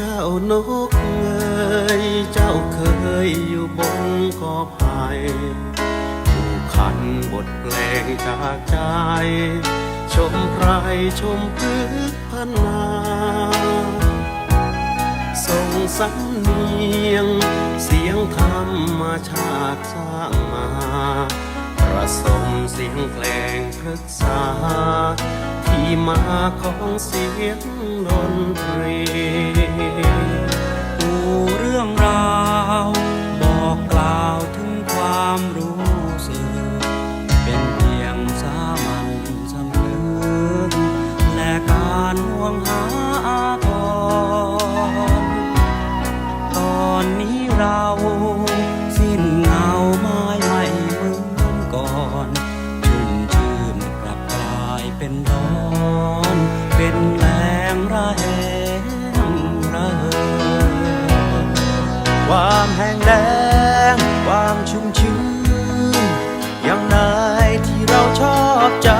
เจ้านกเอ๋ยเจ้าเคยอยู่บนกอไผ่ผู้ขันบทเพลงจากใจ ชมไพรชมพืชพันนาส่งสำเนียง เสียงธรรมชาติสร้างมา ประสมเสียงเพลงพฤกษา ที่มาของเสียงดนตรีปูเรื่องราวบอกกล่าวถึงความรู้สึก เป็นเพียงสามัญสำนึกและการห่วงหาอาทรตอนนี้เราสิ้นเงาไม้ไม่เหมือนก่อน ชุ่มชื่นกลับกลายเป็นร้ ความแห้งแล้งความชุ่มชื้นอย่างไหนที่เราชอบใจ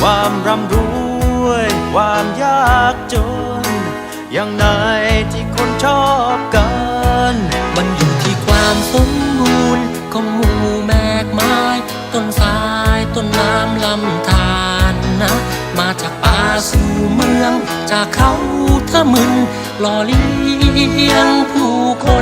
ความร่ำรวย ความยากจน อย่างไหนที่คนชอบกัน มันอยู่ที่ความสมบูรณ์ของหมู่แมกไม้ต้นสายต้นน้ำลำธารนะ มาจากป่าสู่เมือง จากเขาทะมึนหล่อเลี้ยงผู้คน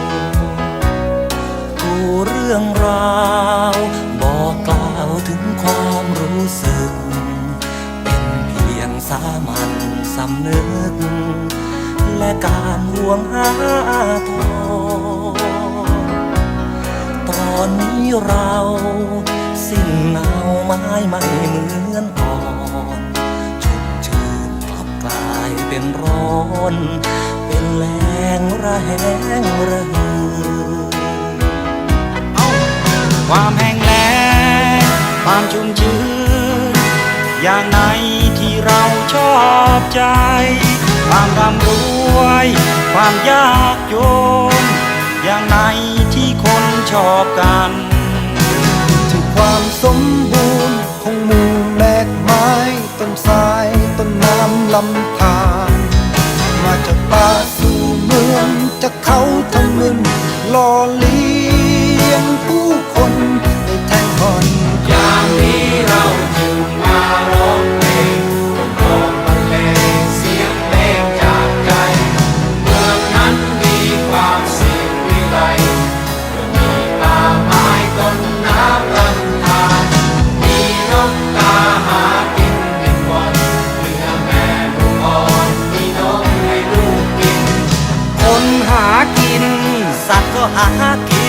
เรื่องราว บอกกล่าวถึงความรู้สึก เป็นเพียงสามัญสำนึก และการห่วงหาทรตอนนี้เราสิ้นเงาไม้ไม่เหมือนอ่อนชุ่มชื่นกลับกลายเป็นร้อน เป็นแรงระแหงระหื ความแห้งแล้งความชุ่มชื้น อย่างไหนที่เราชอบใจ ความร่ำรวย ความยากจน อย่างไหนที่คนชอบกันที่ความสมบูรณ์ของหมู่แมกไม้ต้นสายต้นน้ำลำธารมาจากป่าสู่เมืองจากเขาทั้งมึนหล่อเลี้ยง คนในแทงคอนยามนี้เราจึงมาร้องเพลงร้องบรรเลงเสียงเพลงจากใจเมืองนั้นมีความสิวิไลมีป่าไม้ต้นน้ำลำธารมีนกกาหากินเป็นวันเนื้อแม่ลูกอ่อนมีนมให้ลูกกิน คนหากิน สัตว์ก็หากิน